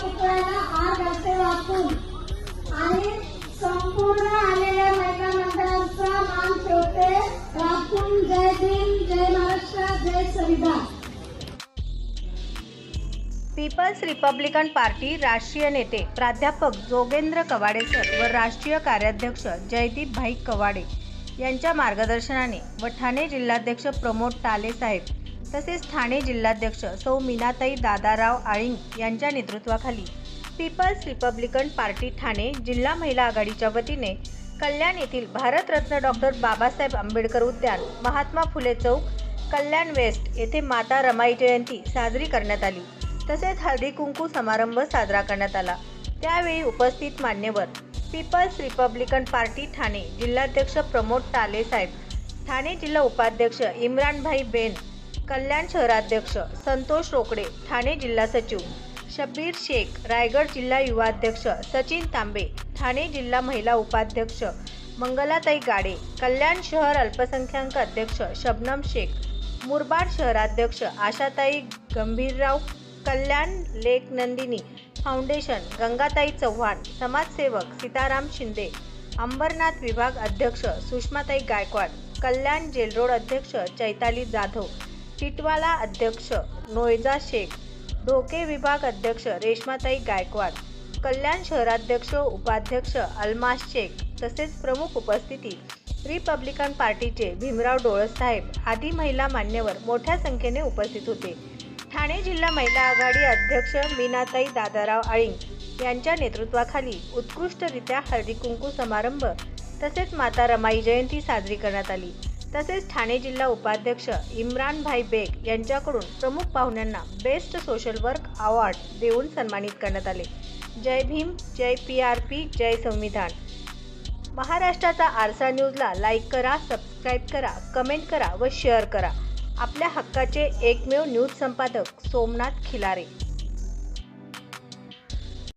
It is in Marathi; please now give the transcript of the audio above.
पुतळ्याला आग घालते वाचून आणि संपूर्ण आलेल्या महिला मंडळांचा मान ठेवते. वाचून जय भीम जय महाराष्ट्र जय संविधान. पीपल्स रिपब्लिकन पार्टी राष्ट्रीय नेते प्राध्यापक जोगेंद्र कवाडे सर व राष्ट्रीय कार्याध्यक्ष जयदीप भाई कवाडे यांच्या मार्गदर्शनाने व ठाणे जिल्हाध्यक्ष प्रमोद टाले साहेब तसेच ठाणे जिल्हाध्यक्ष सौ मीनाताई दादाराव आळिंग यांच्या नेतृत्वाखाली पीपल्स रिपब्लिकन पार्टी ठाणे जिल्हा महिला आघाडीच्या वतीने कल्याण येथील भारतरत्न डॉक्टर बाबासाहेब आंबेडकर उद्यान महात्मा फुले चौक कल्याण वेस्ट येथे माता रमाई जयंती साजरी करण्यात आली. तसेच हळदी कुंकू समारंभ साजरा करण्यात आला. त्यावेळी उपस्थित मान्यवर पीपल्स रिपब्लिकन पार्टी ठाणे जिल्हाध्यक्ष प्रमोद टाले साहेब ठाणे जिल्हा उपाध्यक्ष इम्रानभाई बेन कल्याण शहराध्यक्ष संतोष रोकडे ठाणे जिल्हा सचिव. शब्बीर शेख रायगड जिल्हा युवाध्यक्ष सचिन तांबे ठाणे जिल्हा महिला उपाध्यक्ष मंगलाताई गाडे कल्याण शहर अल्पसंख्याक अध्यक्ष शबनम शेख मुरबाड शहराध्यक्ष आशाताई गंभीरराव कल्याण लेक नंदिनी फाउंडेशन गंगाताई चव्हाण समाजसेवक सीताराम शिंदे अंबरनाथ विभाग अध्यक्ष सुषमाताई गायकवाड कल्याण जेलरोड अध्यक्ष चैताली जाधव चिटवाला अध्यक्ष नोयजा शेख धोके विभाग अध्यक्ष रेश्माताई गायकवाड कल्याण शहराध्यक्ष उपाध्यक्ष अल्मास शेख तसेच प्रमुख उपस्थिती रिपब्लिकन पार्टीचे भीमराव डोळससाहेब आदी महिला मान्यवर मोठ्या संख्येने उपस्थित होते. ठाणे जिल्हा महिला आघाडी अध्यक्ष मीनाताई दादाराव आळिंग यांच्या नेतृत्वाखाली उत्कृष्टरित्या हळदी कुंकू समारंभ तसेच माता रमाई जयंती साजरी करण्यात आली. तसेच ठाणे जिल्हा उपाध्यक्ष इम्रान भाई बेग यांच्याकडून प्रमुख पाहुण्यांना बेस्ट सोशल वर्क अवॉर्ड देऊन सन्मानित करण्यात आले. जय भीम जय पी आर पी जय संविधान. महाराष्ट्राचा आरसा न्यूजला लाईक करा सबस्क्राईब करा कमेंट करा व शेअर करा. आपल्या हक्काचे एकमेव न्यूज संपादक सोमनाथ खिलारे.